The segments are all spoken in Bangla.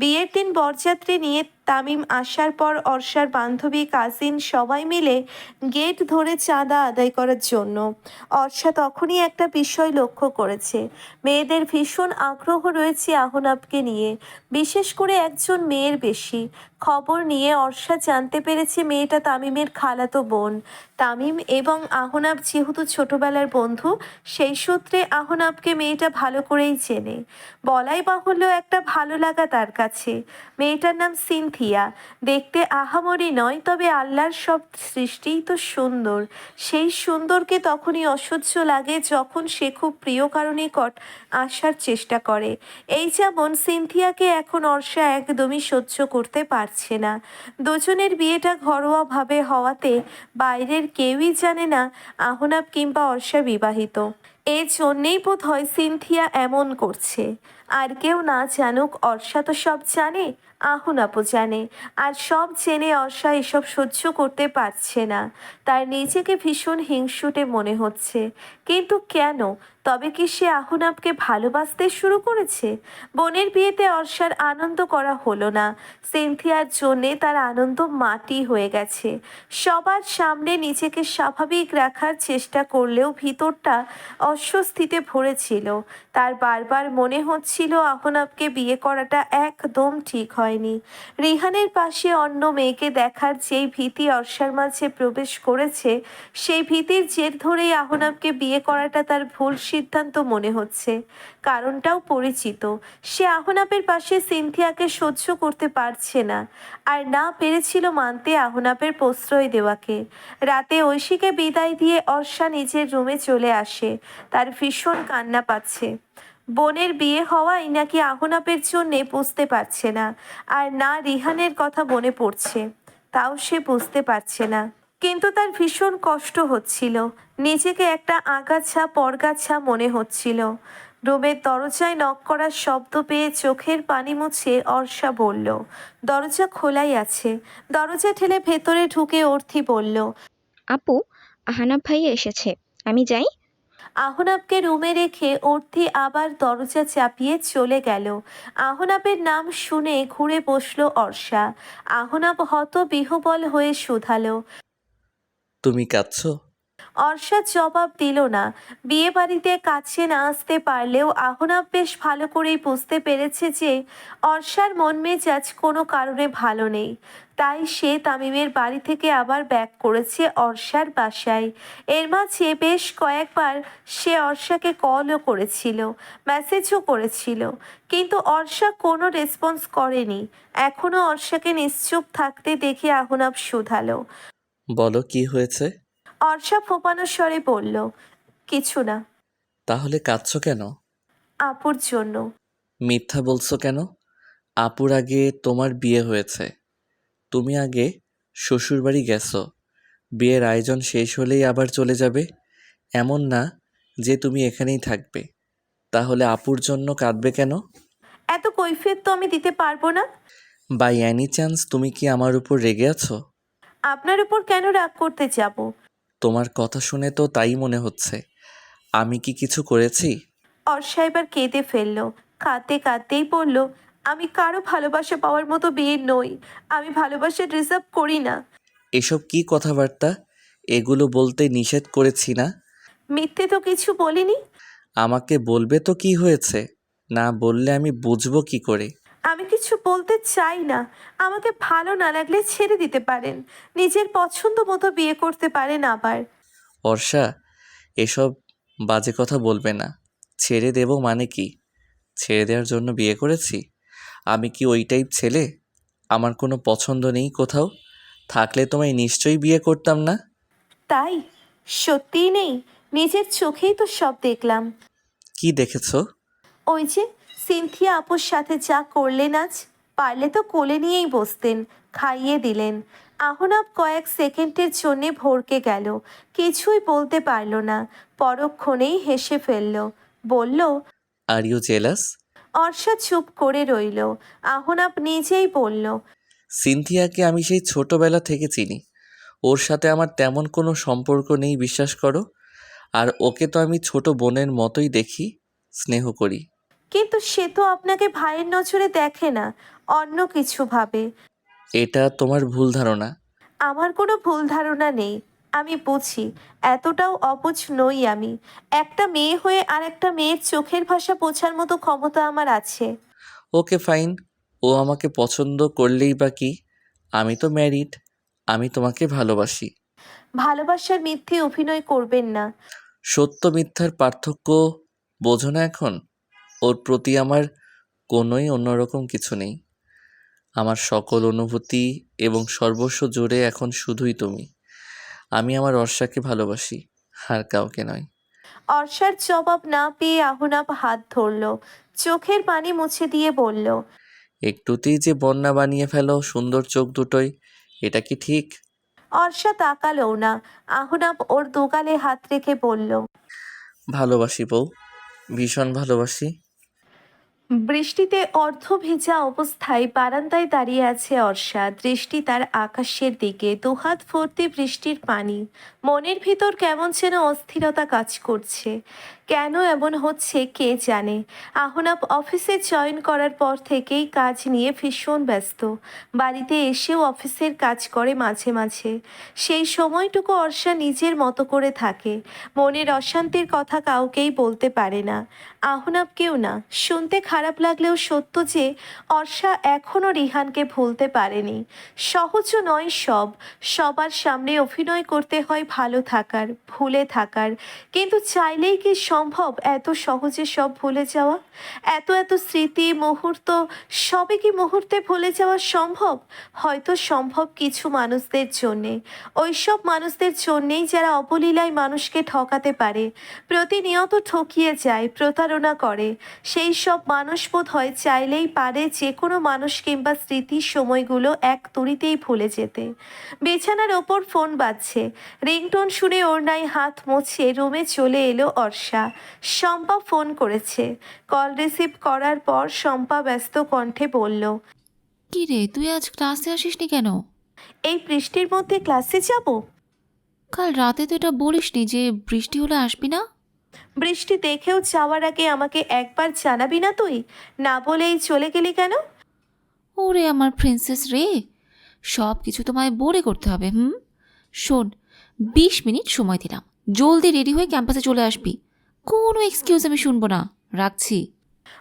বিয়ের দিন বরযাত্রী নিয়ে তামিম আসার পর অর্ষার বান্ধবী কাজিন সবাই মিলে গেট ধরে চাঁদা আদায় করার জন্য। অর্ষা তখনই একটা বিষয় লক্ষ্য করেছে। মেয়েদের ভীষণ আগ্রহ রয়েছে আহনাবকে নিয়ে। বিশেষ করে একজন মেয়ের বেশি। খবর নিয়ে অর্ষা জানতে পেরেছে মেয়েটা তামিমের খালাতো বোন। তামিম এবং আহনাব যেহেতু ছোটবেলার বন্ধু, সেই সূত্রে আহনাবকে মেয়েটা ভালো করেই চেনে। বলাই বাহুল্য একটা ভালো লাগা তার কাছে। মেয়েটার নাম সিনথিয়া দেখতে আহামরি নয়, তবে আল্লাহর সব সৃষ্টিই তো সুন্দর। সেই সুন্দরকে তখনই অসহ্য লাগে যখন সে খুব প্রিয় কারণে কট আসার চেষ্টা করে। এই যেমন সিনথিয়াকে এখন অর্ষা একদমই সহ্য করতে পারছে না। দুজনের বিয়েটা ঘরোয়াভাবে হওয়াতে বাইরের কেউই জানে না আহনাব কিংবা অর্ষা বিবাহিত। এই জন্যেই বোধ হয় সিনথিয়া এমন করছে। আর কেউ না জানুক, অর্ষা তো সব জানে আহুনাপও জানে। আর সব জেনে অর্ষা এসব সহ্য করতে পারছে না। তার নিজেকে ভীষণ হিংসুটে মনে হচ্ছে। কিন্তু কেন? তবে কি সে আহুনাবকে ভালোবাসতে শুরু করেছে? বোনের বিয়েতে অর্ষার আনন্দ করা হলো না। সিনথিয়ার জন্যে তার আনন্দ মাটি হয়ে গেছে। সবার সামনে নিজেকে স্বাভাবিক রাখার চেষ্টা করলেও ভিতরটা অস্বস্তিতে ভরেছিল। তার বারবার মনে হচ্ছিল আহনাবকে বিয়ে করাটা একদম ঠিক হয়নি। রিহানের পাশে অন্য মেয়েকে দেখার যেই ভীতি অর্ষার মাঝে প্রবেশ করেছে, সেই ভীতির জের ধরেই আহনাবকে বিয়ে করাটা তার ভুল সিদ্ধান্ত মনে হচ্ছে। কারণটাও পরিচিত। সে আহনাপের পাশে সিনথিয়াকে সহ্য করতে পারছে না। আর না পেরেছিল মানতে আহনাপের প্রশ্রয় দেওয়াকে। রাতে ঐশীকে বিদায় দিয়ে অর্ষা নিজের রুমে চলে আসে। তার ভীষণ কান্না পাচ্ছে। বোনের বিয়ে হওয়াই নাকি আহনাপের জন্যে বুঝতে পারছে না। আর না রিহানের কথা মনে পড়ছে। তাও সে বুঝতে পারছে না। কিন্তু তার ভীষণ কষ্ট হচ্ছিল। নিজেকে একটা আগাছা পরগাছা মনে হচ্ছিল। রুমের দরজায় নক করার শব্দ পেয়ে চোখের পানি মুছে অর্ষা বলল দরজা খোলাই আছে। দরজা ঠেলে ভেতরে ঢুকে অর্থি বলল আপু আহানাব ভাইয়া এসেছে। আমি যাই? আহনাবকে রুমে রেখে অর্থি আবার দরজা চাপিয়ে চলে গেল। আহনাবের নাম শুনে ঘুরে বসল অর্ষা। আহনাব হত বিহবল হয়ে শুধালো। তুমি কাঁদছো? অর্ষা জবাব দিল না। বিয়ে বাড়িতে কাছে না আসতে পারলেও আহনাব বেশ ভালো করেই বুঝতে পেরেছে যে অর্ষার মন মেজাজ কোনো কারণে ভালো নেই। তাই সে তামিমের বাড়ি থেকে আবার ব্যাক করেছে অর্ষার বাসায়। এর মাঝে বেশ কয়েকবার সে অর্ষাকে কলও করেছিল মেসেজও করেছিল। কিন্তু অর্ষা কোনো রেসপন্স করেনি। এখনও অর্ষাকে নিশ্চুপ থাকতে দেখে আহনাব শুধালো। বলো কি হয়েছে? অর্ষা ফোপানো স্বরে বলল কিছু না। তাহলে কাঁদছো কেন? আপুর জন্য। মিথ্যা বলছো কেন? আপুর আগে তোমার বিয়ে হয়েছে। তুমি আগে শ্বশুরবাড়ি গেছো। বিয়ের আয়োজন শেষ হলেই আবার চলে যাবে। এমন না যে তুমি এখানেই থাকবে। তাহলে আপুর জন্য কাঁদবে কেন? এত কৈফিয়ত তো আমি দিতে পারব না। বাই অ্যানি চান্স তুমি কি আমার উপর রেগে আছো? আপনার উপর কেন রাগ করতে যাব? তোমার কথা শুনে তো তাই মনে হচ্ছে। আমি কি কিছু করেছি? অর্ষা এবার কেঁদে ফেলল। কাঁদতে কাঁদতেই বলল আমি কারও ভালোবাসা পাওয়ার মতো বিয়ে নই। আমি ভালোবাসা রিজার্ভ করি না। এসব কি কথাবার্তা? এগুলো বলতে নিষেধ করেছি না? মিথ্যে তো কিছু বলিনি? আমাকে বলবে তো কি হয়েছে? না বললে আমি বুঝব কি করে? আমি কিছু বলতে চাই না। আমাকে ভালো না লাগলে ছেড়ে দিতে পারেন। নিজের পছন্দ মতো বিয়ে করতে পারেন আবার। বর্ষা এসব বাজে কথা বলবে না। ছেড়ে দেব মানে কি? ছেড়ে দেওয়ার জন্য বিয়ে করেছি? আমি কি ওই টাইপ ছেলে? আমার কোনো পছন্দ নেই কোথাও? থাকলে তোমায় নিশ্চয়ই বিয়ে করতাম না? তাই? সত্যিই নেই। নিজের চোখেই তো সব দেখলাম। কি দেখেছ? ওই যে সিনথিয়া আপুর সাথে যা করলেন আজ পারলে তো কোলে নিয়েই বসতেন খাইয়ে দিলেন। আহনাব কয়েক সেকেন্ডের জন্যে ভরকে গেল কিছুই বলতে পারল না পরক্ষণেই হেসে ফেলল বলল আর ইউ জেলাস অর্ষা চুপ করে রইল আহনাব নিজেই বলল সিনথিয়াকে আমি সেই ছোটবেলা থেকে চিনি ওর সাথে আমার তেমন কোনো সম্পর্ক নেই বিশ্বাস করো। আর ওকে তো আমি ছোট বোনের মতোই দেখি স্নেহ করি। কিন্তু সে তো আপনাকে ভাইয়ের নজরে দেখে না অন্য কিছু ভাবে। এটা তোমার ভুল ধারণা? আমার কোনো ভুল ধারণা নেই আমি বুঝি এতটাও অবুঝ নই আমি। একটা মেয়ে হয়ে আর একটা মেয়ের চোখের ভাষা বোঝার মতো ক্ষমতা আমার আছে। Okay fine. ও আমাকে পছন্দ করলেই বা কি? আমি তো ম্যারিড আমি তোমাকে ভালোবাসি। ভালোবাসার মিথ্যে অভিনয় করবেন না। সত্য মিথ্যার পার্থক্য বোঝো না এখন? ওর প্রতি আমার কোনোই অন্যরকম কিছু নেই। আমার সকল অনুভূতি এবং সর্বস্ব জুড়ে এখন শুধুই তুমি। আমি আমার অর্ষাকে ভালোবাসি আর কাউকে নয়। অর্ষার জবাব না পেয়ে আহুনাপ হাত ধরল চোখের পানি মুছে দিয়ে বলল একটুতেই যে বন্যা বানিয়ে ফেলো সুন্দর চোখ দুটোই এটা কি ঠিক? অর্ষা তাকালো না আহুনাপ ওর দোগালে হাত রেখে বলল ভালোবাসি বউ ভীষণ ভালোবাসি। বৃষ্টিতে অর্ধ ভেজা অবস্থায় বারান্দায় দাঁড়িয়ে আছে অর্ষা। দৃষ্টি তার আকাশের দিকে। দুহাত ভর্তি বৃষ্টির পানি। মনের ভিতর কেমন যেন অস্থিরতা কাজ করছে। কেন এমন হচ্ছে কে জানে? আহনাব অফিসে জয়েন করার পর থেকেই কাজ নিয়ে ভীষণ ব্যস্ত। বাড়িতে এসেও অফিসের কাজ করে মাঝে মাঝে। সেই সময়টুকু অর্ষা নিজের মতো করে থাকে। মনের অশান্তির কথা কাউকেই বলতে পারে না। আহনাবকেও না। শুনতে খারাপ লাগলেও সত্য যে, অর্ষা এখনও রিহানকে ভুলতে পারেনি। সহজও নয় সব। সবার সামনে অভিনয় করতে হয় ভালো থাকার, ভুলে থাকার। কিন্তু চাইলেই কি সম্ভব এত সহজে সব ভুলে যাওয়া? এত এত স্মৃতি, মুহূর্ত সবে কি মুহূর্তে ভুলে যাওয়া সম্ভব? হয়তো সম্ভব কিছু মানুষদের জন্যে। ওইসব মানুষদের জন্যেই যারা অবলীলায় মানুষকে ঠকাতে পারে, প্রতিনিয়ত ঠকিয়ে যায়, প্রতারণা করে। সেই সব মানুষ বোধ হয় চাইলেই পারে যে কোনো মানুষ কিংবা স্মৃতির সময়গুলো এক তুড়িতেই ভুলে যেতে। বিছানার ওপর ফোন বাজছে। রিংটোন শুনে ওর নাই হাত মুছে রুমে চলে এলো অর্ষা। শম্পা ফোন করেছে। কল রিসিভ করার পর শম্পা ব্যস্ত কণ্ঠে বলল কি রে তুই আজ ক্লাসে আসিসনি কেন? এই বৃষ্টির মধ্যে ক্লাসে যাব? কাল রাতে তো এটা বলিসনি যে বৃষ্টি হলে আসবি না? বৃষ্টি দেখেও যাওয়ার আগে আমাকে একবার জানাবি না তুই? না বলেই চলে গেলি কেন? ওরে আমার প্রিন্সেস রে সব কিছু তোমায় বলে করতে হবে হুম? শোন বিশ মিনিট সময় দিলাম। জলদি রেডি হয়ে ক্যাম্পাসে চলে আসবি। কোনো এক্সকিউজ আমি শুনব না। রাখছি।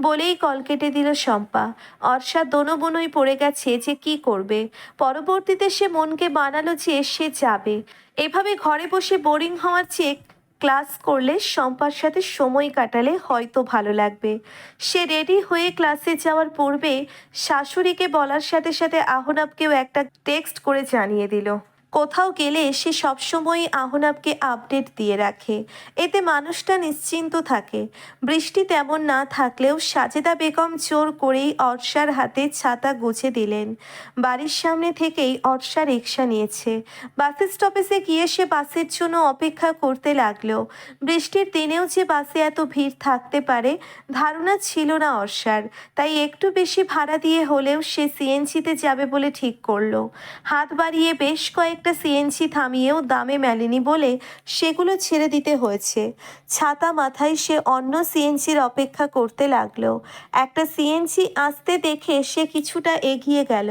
বলেই কল কেটে দিল শম্পা। অর্ষা দোনো বোনই পড়ে গেছে যে কি করবে। পরবর্তীতে সে মনকে বানালো যে সে যাবে। এভাবে ঘরে বসে বোরিং হওয়ার চেয়ে ক্লাস করলে শম্পার সাথে সময় কাটালে হয়তো ভালো লাগবে। সে রেডি হয়ে ক্লাসে যাওয়ার পূর্বে শাশুড়িকে বলার সাথে সাথে আহনাবকেও একটা টেক্সট করে জানিয়ে দিল। কোথাও গেলে সে সবসময় আহনাবকে আপডেট দিয়ে রাখে। এতে মানুষটা নিশ্চিন্ত থাকে। বৃষ্টি তেমন না থাকলেও সাজেদা বেগম জোর করেই অর্ষার হাতে ছাতা গুছে দিলেন। বাড়ির সামনে থেকেই অর্ষা রিক্সা নিয়েছে। বাস স্টপেজে গিয়ে সে বাসের জন্য অপেক্ষা করতে লাগল। বৃষ্টির দিনেও যে বাসে এত ভিড় থাকতে পারে, ধারণা ছিল না অর্ষার। তাই একটু বেশি ভাড়া দিয়ে হলেও সে সিএনজিতে যাবে বলে ঠিক করল। হাত বাড়িয়ে বেশ কয়েকটা সিএনজি থামিয়েও দামে মেলেনি বলে সেগুলো ছেড়ে দিতে হয়েছে। ছাতা মাথায় সে অন্য সিএনজির অপেক্ষা করতে লাগল। একটা সিএনজি আসতে দেখে সে কিছুটা এগিয়ে গেল।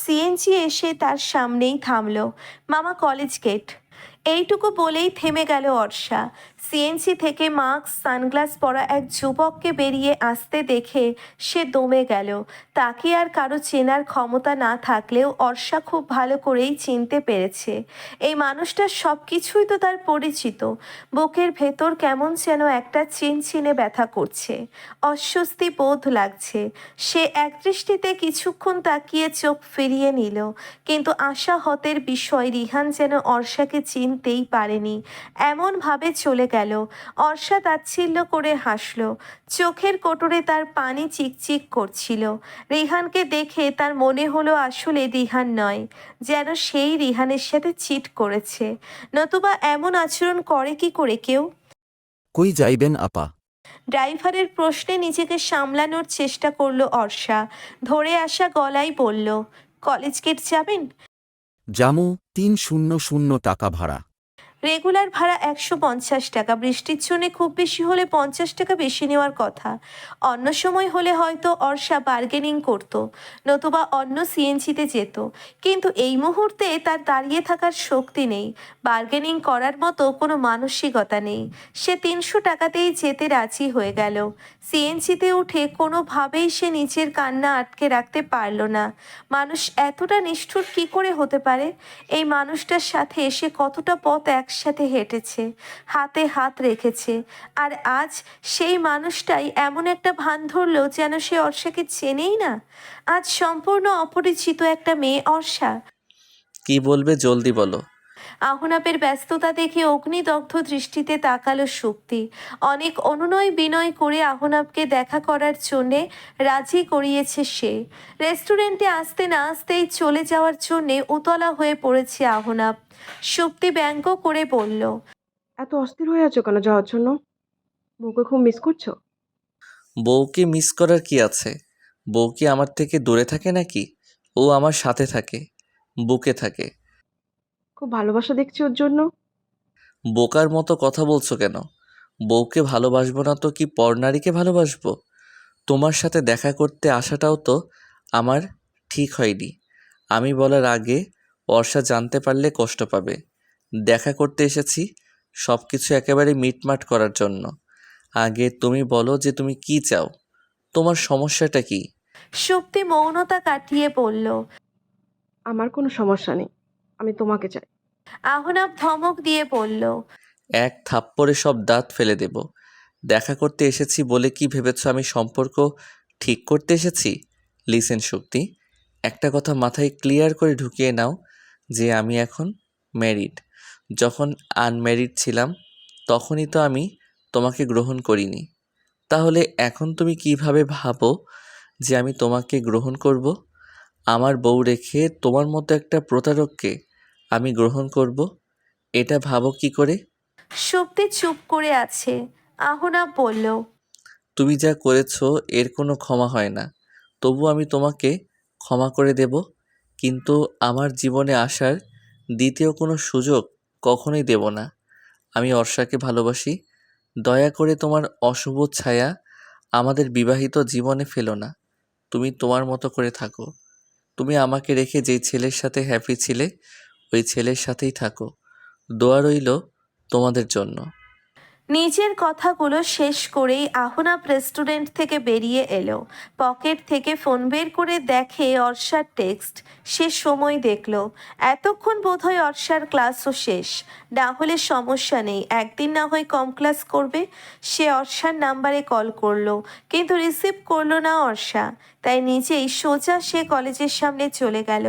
সিএনজি এসে তার সামনেই থামলো। মামা কলেজ গেট। এইটুকু বলেই থেমে গেল অর্ষা। সিএনসি থেকে মাস্ক, সানগ্লাস পরা এক যুবককে বেরিয়ে আসতে দেখে সে দমে গেল। তাকে আর কারও চেনার ক্ষমতা না থাকলেও অর্ষা খুব ভালো করেই চিনতে পেরেছে। এই মানুষটার সব কিছুই তো তার পরিচিত। বুকের ভেতর কেমন যেন একটা চিনচিনে ব্যথা করছে। অস্বস্তি বোধ লাগছে। সে একদৃষ্টিতে কিছুক্ষণ তাকিয়ে চোখ ফিরিয়ে নিল। কিন্তু আশাহতের বিষয় রিহান যেন অর্ষাকে চিনতেই পারেনি। এমনভাবে চলে গেল। অর্ষা তাচ্ছিল্য করে হাসল। চোখের কোটরে তার পানি চিকচিক করছিল। রিহানকে দেখে তার মনে হলো আসলে রিহান নয় যেন সেই রিহানের সাথে চিট করেছে। নতুবা এমন আচরণ করে কি করে কেউ? কই যাইবেন আপা? ড্রাইভারের প্রশ্নে নিজেকে সামলানোর চেষ্টা করল অর্ষা। ধরে আসা গলায় বলল কলেজ গেট যাবেন? জামু তিন শূন্য শূন্য টাকা ভাড়া। রেগুলার ভাড়া একশো পঞ্চাশ টাকা, বৃষ্টির জন্য খুব বেশি হলে পঞ্চাশ টাকা বেশি নেওয়ার কথা। অন্য সময় হলে হয়তো অর্ষা বার্গেনিং করতো, নতুবা অন্য সিএনজিতে যেত। কিন্তু এই মুহূর্তে তার দাঁড়িয়ে থাকার শক্তি নেই বার্গেনিং করার মতো কোনো মানসিকতা নেই। সে তিনশো টাকাতেই যেতে রাজি হয়ে গেল। সিএনজিতে উঠে কোনোভাবেই সে নিজের কান্না আটকে রাখতে পারল না। মানুষ এতটা নিষ্ঠুর কি করে হতে পারে? এই মানুষটার সাথে সে কতটা পথ একসাথে হেঁটেছে, হাতে হাত রেখেছে। আর আজ সেই মানুষটাই এমন একটা ভান ধরলো যেন সে অর্ষাকে চেনেই না। আজ সম্পূর্ণ অপরিচিত একটা মেয়ে অর্ষা। কি বলবে জলদি বলো। আহনাপের ব্যস্ততা দেখে অগ্নিদগ্ধ দৃষ্টিতে তাকালো শক্তি। অনেক অনুনয় বিনয় করে আহনাপকে দেখা করার জন্যে রাজি করিয়েছে সে। রেস্টুরেন্টে আসতে না আসতেই চলে যাওয়ার জন্যে উতলা হয়ে পড়েছে আহনাব শক্তি ব্যঙ্গ করে বলল এত অস্থির হয়ে আছো কেন যাওয়ার জন্য? বউকে খুব মিস করছ? বউকে মিস করার কি আছে? বউ কি আমার থেকে দূরে থাকে নাকি? ও আমার সাথে থাকে বুকে থাকে। খুব ভালোবাসা দেখছি ওর জন্য। বোকার মতো কথা বলছো কেন? বউকে ভালোবাসবো না তো কি পরনারীকে ভালোবাসবো? তোমার সাথে দেখা করতে আসাটাও তো আমার ঠিক হয়নি। আমি বলার আগে বর্ষা জানতে পারলে কষ্ট পাবে। দেখা করতে এসেছি সব কিছু একেবারে মিটমাট করার জন্য। আগে তুমি বলো যে তুমি কি চাও। তোমার সমস্যাটা কি? শক্তি মৌনতা কাটিয়ে বলল আমার কোনো সমস্যা নেই। আমি তোমাকে চাই। আহনাব ধমক দিয়ে বলল, এক থাপ্পড়ে সব দাঁত ফেলে দেব। দেখা করতে এসেছি বলে কি ভেবেছ আমি সম্পর্ক ঠিক করতে এসেছি? লিসেন শক্তি, একটা কথা মাথায় ক্লিয়ার করে ঢুকিয়ে নাও যে আমি এখন ম্যারিড। যখন আনম্যারিড ছিলাম, তখনই তো আমি তোমাকে গ্রহণ করিনি। তাহলে এখন তুমি কীভাবে ভাবো যে আমি তোমাকে গ্রহণ করব? আমার বউ রেখে তোমার মতো একটা প্রতারককে আমি গ্রহণ করব। এটা ভাবো কি করে? শক্তি চুপ করে আছে। আহনাব বলল তুমি যা করেছ এর কোনো ক্ষমা হয় না। তবু আমি তোমাকে ক্ষমা করে দেব। কিন্তু আমার জীবনে আসার দ্বিতীয় কোনো সুযোগ কখনোই দেব না। আমি অর্ষাকে ভালোবাসি। দয়া করে তোমার অশুভ ছায়া আমাদের বিবাহিত জীবনে ফেলো না। তুমি তোমার মতো করে থাকো। তুমি আমাকে রেখে যেই ছেলের সাথে হ্যাপি ছিলে ওই ছেলের সাথেই থাকো। দোয়া রইল তোমাদের জন্য। নিজের কথাগুলো শেষ করেই আহনাব রেস্টুরেন্ট থেকে বেরিয়ে এলো। পকেট থেকে ফোন বের করে দেখে অর্ষার টেক্সট সে সময় দেখল, এতক্ষণ বোধহয় অর্ষার ক্লাসও শেষ। না হলে সমস্যা নেই। একদিন না হয় কম ক্লাস করবে। সে অর্ষার নাম্বারে কল করল, কিন্তু রিসিভ করল না অর্ষা। তাই নিজেই সোজা সে কলেজের সামনে চলে গেল।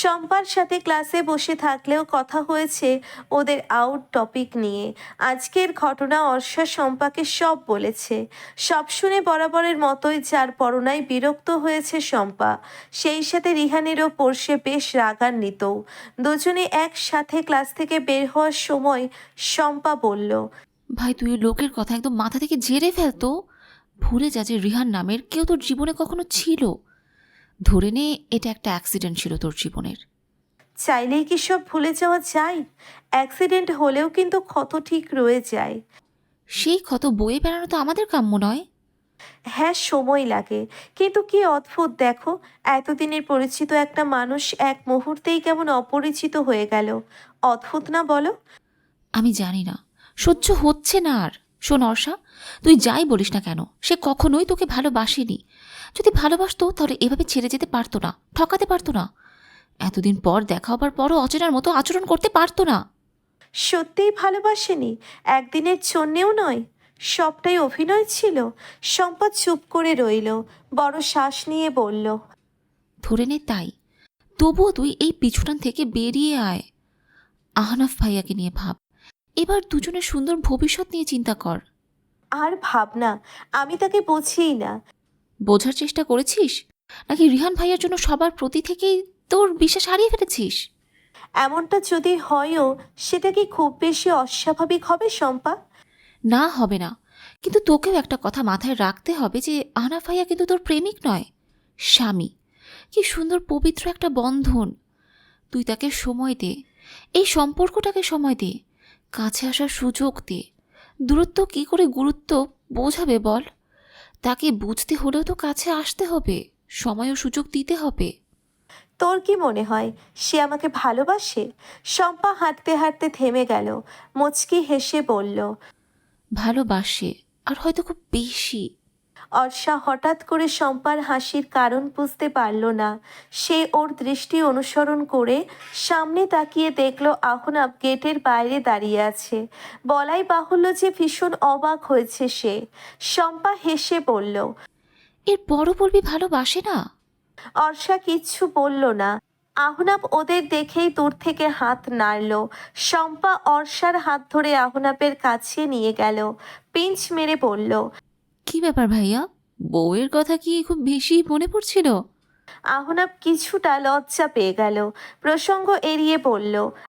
শম্পার সাথে ক্লাসে বসে থাকলেও কথা হয়েছে ওদের আউট টপিক নিয়ে। আজকের ঘটনা অর্ষা শম্পাকে সব বলেছে। সব শুনে বরাবরের মতোই যার পরনায় বিরক্ত হয়েছে শম্পা, সেই সাথে রিহানেরও পড়শে বেশ রাগান্বিত। দুজনে একসাথে ক্লাস থেকে বের হওয়ার সময় শম্পা বলল, ভাই, তুই লোকের কথা একদম মাথা থেকে জেরে ফেলতো ভুলে যা যে রিহান নামের কেউ তোর জীবনে কখনো ছিল। ধরে নে, এটা একটা অ্যাক্সিডেন্ট ছিল তোর জীবনের। চাইলেই কি সব ভুলে যাওয়া যায়? অ্যাক্সিডেন্ট হলেও কিন্তু ক্ষত ঠিক রয়ে যায়। সেই ক্ষত বয়ে বেড়ানো তো আমাদের কাম্য নয়। হ্যাঁ সময় লাগে। কিন্তু কি অদ্ভুত দেখো। এতদিনের পরিচিত একটা মানুষ এক মুহূর্তেই কেমন অপরিচিত হয়ে গেল। অদ্ভুত না বলো? আমি জানি না। সহ্য হচ্ছে না আর। শোন অর্ষা তুই যাই বলিস না কেন সে কখনোই তোকে ভালোবাসেনি। যদি ভালোবাসতো তাহলে এভাবে ছেড়ে যেতে পারতো না ঠকাতে পারতো না। এতদিন পর দেখা হবার পরও অচেনার মতো আচরণ করতে পারতো না। সত্যিই ভালোবাসেনি একদিনের জন্যেও নয়। সবটাই অভিনয় ছিল। সম্পদ চুপ করে রইল বড় শ্বাস নিয়ে বলল ধরে নে তাই। তবুও তুই এই পিছুটান থেকে বেরিয়ে আয়। আহনাফ ভাইয়াকে নিয়ে ভাব। এবার দুজনের সুন্দর ভবিষ্যৎ নিয়ে চিন্তা কর। আর ভাবনা আমি তাকে বুঝিই না। বোঝার চেষ্টা করেছিস? নাকি রিহান ভাইয়ার জন্য সবার প্রতি থেকেই তোর বিশ্বাস হারিয়ে ফেলেছিস? এমনটা যদি হয়ও সেটা কি খুব বেশি অস্বাভাবিক হবে শম্পা? না হবে না। কিন্তু তোকেও একটা কথা মাথায় রাখতে হবে যে আহনাফ ভাইয়া কিন্তু তোর প্রেমিক নয় স্বামী। কি সুন্দর পবিত্র একটা বন্ধন। তুই তাকে সময় দে এই সম্পর্কটাকে সময় দে কাছে আসার সুযোগ দে। দূরত্ব কি করে গুরুত্ব বোঝাবে বল? তাকে বুঝতে হলেও তো কাছে আসতে হবে সময় ও সুযোগ দিতে হবে। তোর কি মনে হয়? সে আমাকে ভালোবাসে? শম্পা হাঁটতে হাঁটতে থেমে গেল। মুচকি হেসে বলল ভালোবাসে আর হয়তো খুব বেশি। অর্ষা হঠাৎ করে শম্পার হাসির কারণ বুঝতে পারল না। সে ওর দৃষ্টি অনুসরণ করে সামনে তাকিয়ে দেখল আহনাব গেটের বাইরে দাঁড়িয়ে আছে। বলাই বাহুল্য যে ভীষণ অবাক হয়েছে সে। শম্পা হেসে বলল এর বড় বলবি ভালোবাসে না? অর্ষা কিচ্ছু বলল না। আহনাব ওদের দেখেই দূর থেকে হাত নাড়ল। শম্পা অর্ষার হাত ধরে আহনাপের কাছে নিয়ে গেল। পিঞ্চ মেরে বলল কি ব্যাপার ভাইয়া? বউয়ের কথা কি খুব বেশি মনে পড়ছিল? আহনাব কিছুটা লজ্জা পেয়ে গেল। প্রসঙ্গ এড়িয়ে বলল